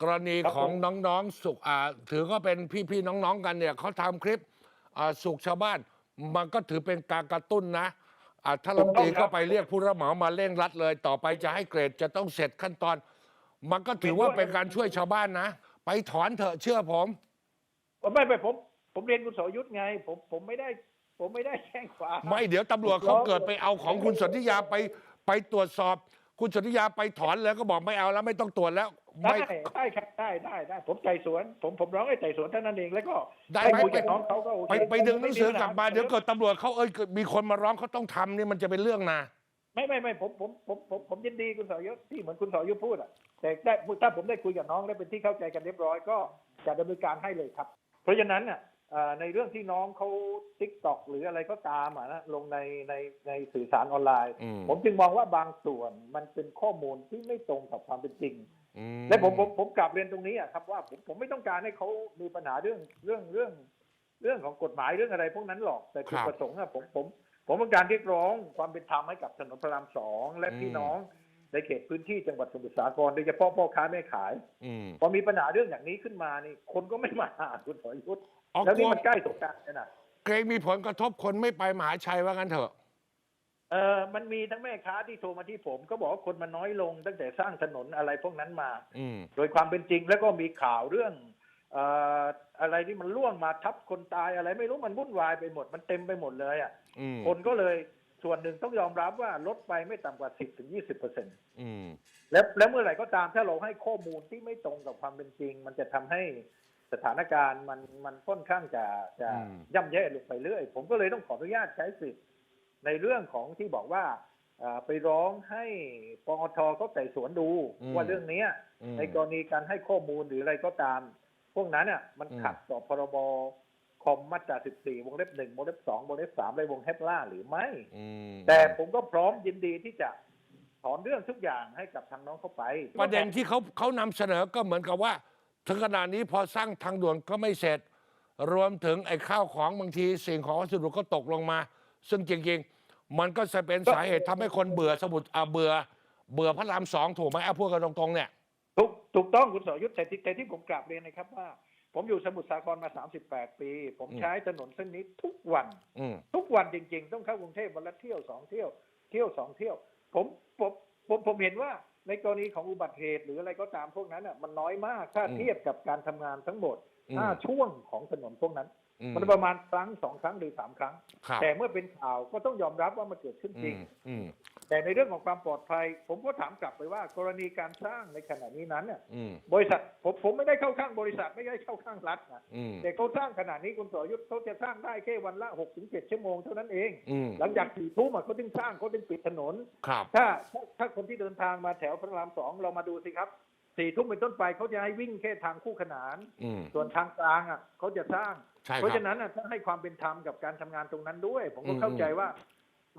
กรณีครับของผม น้องๆสุขอ่าถือก็เป็นพี่ๆน้องๆกันเนี่ยเขาทำคลิปอ่าสุขชาวบ้าน มันก็ถือเป็นการกระตุ้นนะอ่าถ้าลำตรีก็ไปเรียกผู้รับเหมามาเร่งรัดเลย ต่อไปจะให้เกรดจะต้องเสร็จขั้นตอน มันก็ถือว่าเป็นการช่วยชาวบ้านนะ ไปถอนเถอะเชื่อผมไม่ไม่ผม ผมเรียนคุณสรยุทธ์ไง ผมผมไม่ได้ ผมไม่ได้แจ้งความ ไม่เดี๋ยวตำรวจเขาเกิดไปเอาของคุณสนธิยาไปไปตรวจสอบ คุณสนธิยาไปถอนแล้วก็บอกไม่เอาแล้วไม่ต้องตรวจแล้วได้ไม่ได้ครับได้ได้ได้ผมไต่สวน ผมผมร้องให้ไต่สวนเท่านั้นเองแล้วก็ได้ไหมคุยกับน้องเขาก็โอเคไปไปดึงหนังสือกลับมาไปัญหเดี๋ยวเกิดตำรวจเขาเอ้ยเกิดมีคนมาร้องเขาต้องทำนี่มันจะเป็นเรื่องนะ ไม่ไม่ไม่ผมผมผมผมผมยินดีคุณสรยุทธ์ที่เหมือนคุณสรยุทธ์พูดอะแต่ได้ถ้าผมได้คุยกับน้องและเป็นที่เข้าใจกันเรียบร้อยก็จะดำเนินการให้เลยครับ เพราะฉะนั้นอะเอ่อ ในเรื่องที่น้องเขาติ๊กตอกหรืออะไรก็ตามอะนะลงในในในสื่อสารออนไลน์อืมผมจึงมองว่าบางส่วนมันเป็นข้อมูลที่ไม่ตรงกับความเป็นจริงอืและผมผมผมกลับเรียนตรงนี้อะครับว่าผมผมไม่ต้องการให้เขามีปัญหาเรื่องเรื่องเรื่อง เรื่องของกฎหมายเรื่องอะไรพวกนั้นหรอกแต่จุดประสงค์อะผมผมผมต้องการเรียกร้องความเป็นธรรมให้กับถนนพระรามสองและพี่น้องในเขตพื้นที่จังหวัดสมุทรสาครโดยเฉพาะพ่อค้าแม่ขายอืมพอมีปัญหาเรื่องอย่างนี้ขึ้นมานี่ คนก็ไม่มาหาคุณสรยุทธ์ อ๋อแล้วกลันี่วมันใกล้สงกรารเนี่ยนะเกรงมีผลกระทบคนไม่ไปมหาชัยว่างั้นเถอะ เออมันมีทั้งแม่ค้าที่โทรมาที่ผมก็บอกว่าคนมันน้อยลง ตั้งแต่สร้างถนนอะไรพวกนั้นมา อืม โดยความเป็นจริงแล้วก็มีข่าวเรื่องเอ่ออะไรที่มันล่วงมาทับคนตายอะไรไม่รู้มันวุ่นวายไปหมดมันเต็มไปหมดเลยอะอืมคนก็เลยส่วนหนึ่งต้องยอมรับว่าลดไปไม่ต่ำกว่า 10ถึง20เปอร์เซ็นต์อืม แล้วแล้วเมื่อไหร่ก็ตามถ้าเราให้ข้อมูลที่ไม่ตรงกับความเป็นจริง มันจะทำให้ สถานการณ์มันมันค่อนข้างจะจะอืมย่ำแย่ลงไปเรื่อย ผมก็เลยต้องขออนุญาตใช้สิทธิ์ในเรื่องของที่บอกว่าอ่าไปร้องให้ปอทเขาไต่สวนดูว่าเรื่องเนี้ยอืมในกรณีการให้ข้อมูลหรืออะไรก็ตาม พวกนั้นน่ะมันอืมขัดต่อพรบคอมมาตรา 14 วงเล็บ 1 วงเล็บ 2 วงเล็บ 3 และวงเล็บล่าหรือไม่อืมแต่ผมก็พร้อมยินดีที่จะถอนเรื่องทุกอย่างให้กับทางน้องเข้าไป ประเด็นที่เขาเขานำเสนอก็เหมือนกับว่า ถึงขนาดนี้พอสร้างทางด่วนก็ไม่เสร็จ รวมถึงไอ้ข้าวของบางทีสิ่งของวัสดุก็ตกลงมา ซึ่งจริง ๆ มันก็จะเป็นสาเหตุทำให้คนเบื่อสมุดอ่าเบื่อ เบื่อพระรามสองถูกไหมเอาพูดกันตรงๆเนี่ย ถูกถูกต้องคุณสรยุทธ์แต่ที่แต่ที่ผมกราบเรียนนะครับว่า ผมอยู่สมุทรสาครมา 38 ปี ผมอืมใช้ถนนเส้นนี้ทุกวัน อืม ทุกวันจริง ๆ ต้องเข้ากรุงเทพวันละเที่ยวสองเที่ยว เที่ยวสองเที่ยว ผมผมผมผมเห็นว่า ในกรณีของอุบัติเหตุหรืออะไรก็ตามพวกนั้นอะมันน้อยมากถ้าอืมเทียบกับการทำงานทั้งหมดอืมห้าช่วงของถนนพวกนั้นอื มมันประมาณครั้งสองครั้งหรือสามครั้งครับแต่เมื่อเป็นข่าวก็ต้องยอมรับว่ามันเกิดขึ้นจอืริงมอืมแต่ในเรื่องของความปลอดภัย ผมก็ถามกลับไปว่า กรณีการสร้างในขณะนี้นั้นเนี่ยอืมบริษัทผมผมไม่ได้เข้าข้างบริษัทไม่ได้เข้าข้างรัฐนะอืมแต่เขาสร้างขนาดนี้คุณสรยุทธ์เขาจะสร้างได้แค่วันละหกถึงเจ็ดชั่วโมงเท่านั้นเองอืมหลังจากสี่ทุ่มอะเขาถึงสร้างเขาถึงปิดถนนครับถ้าถ้าถ้าคนที่เดินทางมาแถวพระรามสองเรามาดูสิครับ สี่ทุ่มเป็นต้นไปเขาจะให้วิ่งแค่ทางคู่ขนาน อืม ส่วนทางกลางอะเขาจะสร้าง ใช่เพคราะรับฉะนั้นน่ะถ้าให้ความเป็นธรรมกับการทำงานตรงนั้นด้วย ผมก็อืมเข้าใจว่า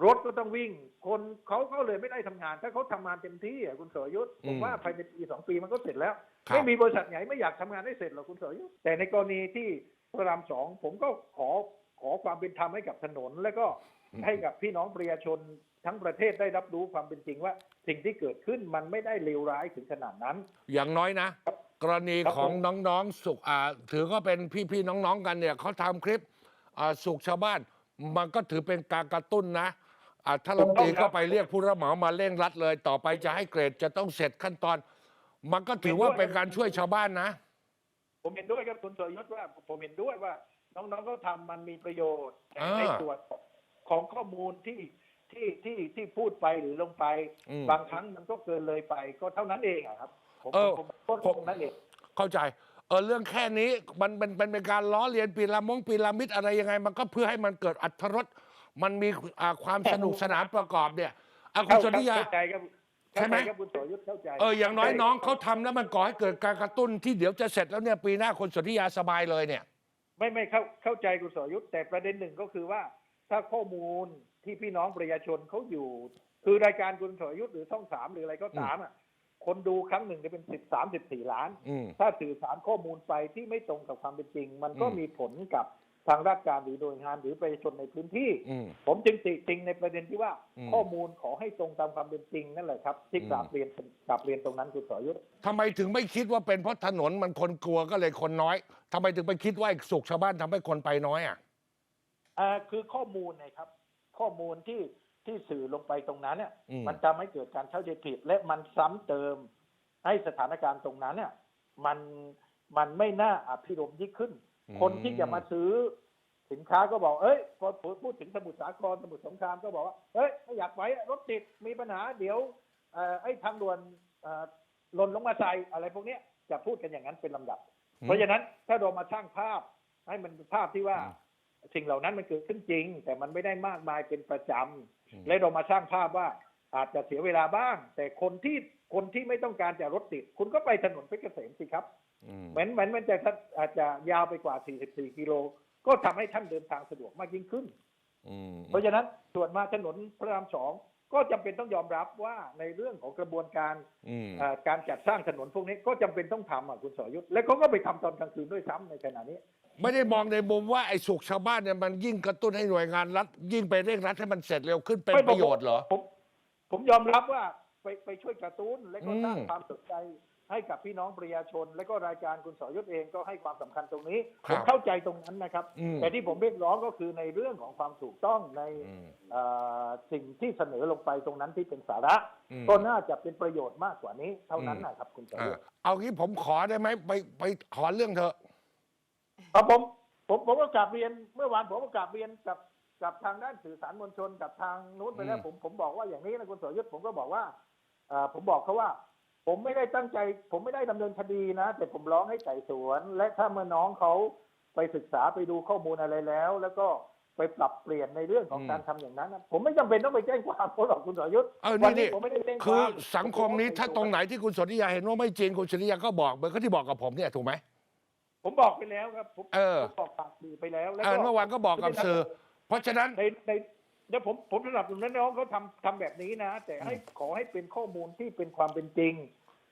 รถก็ต้องวิ่ง คนเขาก็เลยไม่ได้ทำงาน ถ้าเขาทำงานเต็มที่อะคุณสรยุทธ์ผมว่าภายในปีสองปีมันก็เสร็จแล้ว ครับ ไม่มีบริษัทไหนไม่อยากทำงานให้เสร็จหรอกคุณสรยุทธ์แต่ในกรณีที่พระรามสองผมก็ขอขอความเป็นธรรมให้กับถนน และก็ ให้กับพี่น้องประชาชนทั้งประเทศได้รับรู้ความเป็นจริงว่า สิ่งที่เกิดขึ้นมันไม่ได้เลวร้ายถึงขนาดนั้น อย่างน้อยนะ กรณีครับของผมน้องๆสุขอ่าถือก็เป็นพี่ๆน้องๆกันเนี่ยเขาทำคลิปอ่าสุขชาวบ้าน มันก็ถือเป็นการกระตุ้นนะอ่าถ้าลำตรีก็ไปเรียกผู้รับเหมามาเร่งรัดเลย ต่อไปจะให้เกรดจะต้องเสร็จขั้นตอน มันก็ถือว่าเป็นการช่วยชาวบ้านนะ ผมเห็นด้วยครับคุณสรยุทธ์ว่าผมเห็นด้วยว่า น้องๆเขาทำมันมีประโยชน์แต่อ่าในส่วน ของข้อมูลที่ที่ที่ที่พูดไปหรือลงไป อืม บางครั้งมันก็เกินเลยไป ก็เท่านั้นเองอะครับ ผมเออผมผมผมตรงนั้นเอง เข้าใจ เออเรื่องแค่นี้มันเป็นเป็นเป็นการล้อเลียนปีละมงปีละมิดอะไรยังไง มันก็เพื่อให้มันเกิดอัธรสมันมีอ่าความสนุกสนานประกอบเนี่ยอาคุณเข้าสนธิยา เข้าใจครับใช่ไหม เข้าจครับคุณสรยุทธ์เข้าใจเอออย่างน้อยน้องเขาทำแล้วมันก่อให้เกิดการกระตุ้นที่เดี๋ยวจะเสร็จแล้วเนี่ยปีหน้าคนสนธิยาสบายเลยเนี่ย ไม่ไม่เข้าเข้าใจคุณสรยุทธ์แต่ประเด็นหนึ่งก็คือว่า ถ้าข้อมูลที่พี่น้องประชาชนเขาอยู่ คือรายการคุณสรยุทธ์หรือช่องสามหรืออะไรก็ตามอะคนดูครั้งหนึ่งจะเป็นสิบสามสิบสี่ล้านอืมถ้าสื่อสารข้อมูลไปที่ไม่ตรงกับความเป็นจริง มันก็อืมมีผลกับทางราชการหรือโดยงานหรือประชาชนในพื้นที่อืมผมจึงติจริงในประเด็นที่ว่าอืมข้อมูลขอให้ตรงตามความเป็นจริงนั่นแหละครับที่อืมกราบเรียนกราบเรียนตรงนั้นคุณสอยุทธทำไมถึงไม่คิดว่าเป็นเพราะถนนมันคนกลัวก็เลยคนน้อยทำไมถึงไปคิดว่าไอ้สุขชาวบ้านทำให้คนไปน้อยอะ อ่าคือข้อมูลนะครับ ข้อมูลที่ที่สื่อลงไปตรงนั้นเนี่ยอืม มันทำให้เกิดการเข้าใจผิด และมันซ้ำเติมให้สถานการณ์ตรงนั้นเนี่ยมันมันไม่น่าอภิรมย์ยิ่งขึ้นคนที่จะมาซื้อสินค้าก็บอก เอ้ยพอพูดถึงสมุทรสาครสมุทรสงครามก็บอกว่าเฮ้ยไม่อยากไปอะรถติดมีปัญหาเดี๋ยวเอ่อไอ้ทางด่วนเอ่อหล่นลงมาใส่อะไรพวกเนี้ยจะพูดกันอย่างนั้นเป็นลำดับ เพราะฉะนั้นถ้าเรามาสร้างภาพให้มันเป็นภาพที่ว่า สิ่งเหล่านั้นมันเกิดขึ้นจริง แต่มันไม่ได้มากมายเป็นประจำอืมและเรามาสร้างภาพว่าอาจจะเสียเวลาบ้าง แต่คนที่คนที่ไม่ต้องการจะรถติด คุณก็ไปถนนเพชรเกษมสิครับอืมเหมือนเหมือนมันจะอาจจะยาวไปกว่า 44 กิโล ก็ทำให้ท่านเดินทางสะดวกมากยิ่งขึ้นอืมเพราะฉะนั้นส่วนมาถนนพระรามสอง ก็จำเป็นต้องยอมรับว่าในเรื่องของกระบวนการอืมเอ่อการจัดสร้างถนนพวกนี้ก็จำเป็นต้องทำอะคุณสอยุทธและเขาก็ไปทำตอนกลางคืนด้วยซ้ำในขณะนี้ ไม่ได้มองในมุมว่าไอ้สุขชาวบ้านเนี่ยมันยิ่งกระตุ้นให้หน่วยงานรัฐยิ่งไปเร่งรัดให้มันเสร็จเร็วขึ้นเป็นไม่ประโยชน์เหรอผมผมยอมรับว่าไปไปช่วยกระตุ้นและก็สร้างอืมความสนใจ ให้กับพี่น้องประชาชน และก็รายการคุณสอยุทธเองก็ให้ความสำคัญตรงนี้คผรับมเข้าใจตรงนั้นนะครับอืมแต่ที่ผมเรียกร้องก็คือในเรื่องของความถูกต้องในอืมเอ่อสิ่งที่เสนอลงไปตรงนั้นที่เป็นสาระอืมก็น่าจะเป็นประโยชน์มากกว่านี้เท่านั้นอืมนะครับคุณสออ่ายุทธเอางี้ผมขอได้ไหมไปไปขอเรื่องเถอะครับผมผมผมก็กลับเรียนเมื่อวานผมก็กลับเรียนกับกับทางด้านสื่อสารมวลชนกับทางนู้นไปแล้วอืมผมผมบอกว่าอย่างนี้นะคุณสรยุทธผมก็บอกว่าเอ่อผมบอกเขาว่า ผมไม่ได้ตั้งใจ ผมไม่ได้ดำเนินคดีนะ แต่ผมร้องให้ไต่สวน และถ้าเมื่อน้องเขาไปศึกษาไปดูข้อมูลอะไรแล้ว แล้วก็ไปปรับเปลี่ยนในเรื่องของการทำอย่างนั้นนะผมไม่จำเป็นต้องไปแจ้งความเขาหรอกคุณสรยุทธเออวันี่นี่ผมไม่ได้แจ้งความคือสังคมนี้ถ้าตรงไหนที่คุณสนธิยาเห็นว่าไม่จริงคุณสนธิยาก็บอกเหมือนกับที่บอกกับผมเนี่ยถูกไหมผมบอกไปแล้วครับผมเออผมบอกปากสื่อไปแล้วแล้วเออก็เมื่อวานก็บอกกับสื่อเพราะฉะนั้นในใน เดี๋ยวผมผมสนับสนุนให้น้องเขาทำทำแบบนี้นะ แต่ให้ขอให้เป็นข้อมูลที่เป็นความเป็นจริง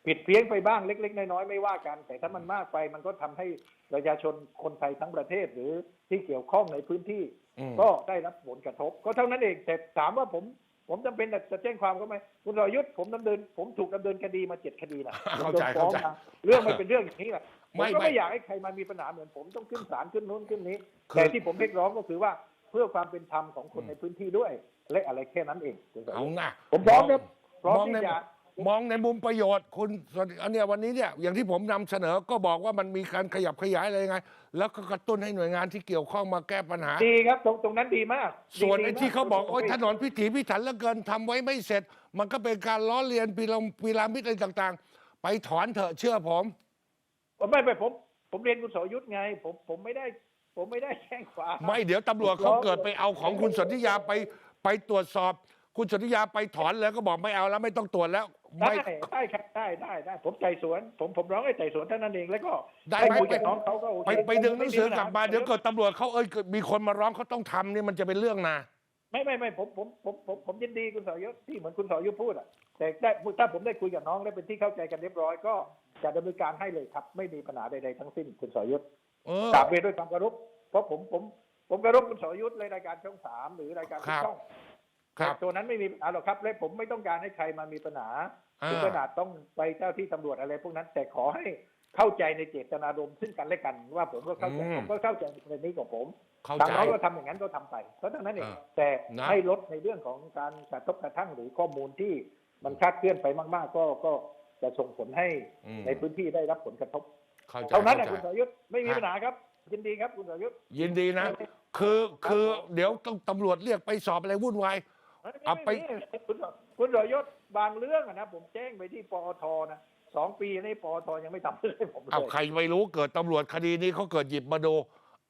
ผิดเพี้ยนไปบ้างเล็ก ๆ น้อยๆไม่ว่ากัน แต่ถ้ามันมากไปมันก็ทำให้ประชาชนคนไทยทั้งประเทศหรือที่เกี่ยวข้องในพื้นที่อืมก็ได้รับผลกระทบ ก็เท่านั้นเองแต่ถามว่าผมผมจำเป็นจะแจ้งความก็ไหมคุณรอยุทธผมดำเนิน ผมถูกดำเนินคดีมาเจ็ดคดีนะผมเข้าโดใจนฟ้องเข้าใจมาเรื่องมันเป็นเรื่องอย่างนี้แหละผมไม่ก็ไม่ไม่อยากให้ใครมามีปัญหาเหมือนผมต้องขึ้นศาลขึ้นนู้นขึ้นนี้คือแต่ที่ผมเรียกร้องก็คือว่า เพื่อความเป็นธรรมของคนอืมในพื้นที่ด้วย และอะไรแค่นั้นเองคุณสรเอายุทธนะผมพร้อมครับพร้อมมองที่ในจะมองในมุมประโยชน์คุณสนอันเนี้ยวันนี้เนี่ยอย่างที่ผมนำเสนอก็บอกว่ามันมีการขยับขยายอะไรยังไง แล้วก็กระตุ้นให้หน่วยงานที่เกี่ยวข้องมาแก้ปัญหา ดีครับตรงตรงนั้นดีมาก ส่วนดีไอ้มที่เขาบอกโอ้ยผมถนนพิถีพิถันเหลือเกินทำไว้ไม่เสร็จ มันก็เป็นการล้อเลียนพีระพีระมิดอะไรต่างๆ ไปถอนเถอะเชื่อผมไม่ไม่ผม ผมเรียนคุณสรยุทธไง ผมผมไม่ได้ ผมไม่ได้แจ้งความไม่เดี๋ยวตำรวจเขาเกิดไปเอาของคุณสนธิยาไปไปตรวจสอบ คุณสนธิยาไปถอนแล้วก็บอกไม่เอาแล้วไม่ต้องตรวจแล้วได้ไม่ ได้ครับได้ได้ได้ผมไต่สวน ผมผมร้องให้ไต่สวนเท่านั้นเองแล้วก็ได้ไหม คุยกับน้องเขาก็โอเคไปไปดึงหนังสือกลับมาไปัญเดี๋ยวเกิดตำรวจเขาเอ้ยเกิดมีคนมาร้องเขาต้องทำนี่มันจะเป็นเรื่องนะ ไม่ไม่ไม่ผมผมผมผมผมยินดีคุณสรยุทธที่เหมือนคุณสรยุทธพูดอะแต่ได้ถ้าผมได้คุยกับน้องและเป็นที่เข้าใจกันเรียบร้อยก็จะดำเนินการให้เลยครับ ไม่มีปัญหาใดๆทั้งสิ้นคุณสรยุทธเออ กราบเรียนด้วยความเคารพเพราะผมผมผมเคารพคุณสรยุทธในรายการช่องสามหรือรายการทุครักบช่องครับตัวนั้นไม่มีปัญหาหรอกครับและผมไม่ต้องการให้ใครมามีปัญหาอ่าถึงขนาดต้องไปเจ้าที่ตำรวจอะไรพวกนั้นแต่ขอให้เข้าใจในเจตนารมณ์ซึ่งกันและกัน ว่าผมก็เข้าใจอืมผมก็เข้าใจในประเด็นนี้ของผมเข้าทางใจน้องก็ทำอย่างนั้นก็ทำไปก็เท่านั้นเองอ่าแต่นะให้ลดในเรื่องของการกระทบกระทั่งหรือข้อมูลที่มันคลาดเคลื่อนไปมาก ๆ ก็ก็จะส่งผลให้อืมในพื้นที่ได้รับผลกระทบ เข้าใจเท่านั้นนะเข้าคุณใจสรยุทธไม่มีฮะปัญหาครับ ยินดีครับคุณสรยุทธยินดีนะ คือคือเดี๋ยวต้องตำรวจเรียกไปสอบอะไรวุ่นวายเอาไปม่ม่คุณคุณสรยุทธบางเรื่องอะนะผมแจ้งไปที่ปอทนะสองปีนี้ปอทยังไม่ทำให้ผมเลเอายใครไม่รู้เกิดตำรวจคดีนี้เขาเกิดหยิบมาดู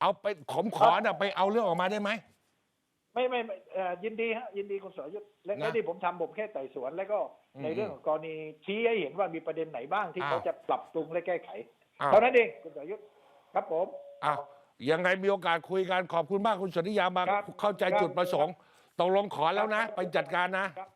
เอาไปขมขอน่ะไปเอาเรื่องออกมาได้ไหมไม่ไม่ไม่เอ่อยินดีฮะยินดีคุณสรยุทธและนะและที่ผมทำผมแค่ไต่สวนแล้วก็อืมในเรื่องของกรณีชี้ให้เห็นว่ามีประเด็นไหนบ้างที่อ้าวเขาจะปรับปรุงและแก้ไขอ้าว เท่านั้นเองคุณสรยุทธครับผมอะยังไงมีโอกาสคุยกันขอบคุณมากคุณสนธิยามาครับเข้าใจครับจุดประสงค์ตกลงขอแล้วนะ ไปจัดการนะครับ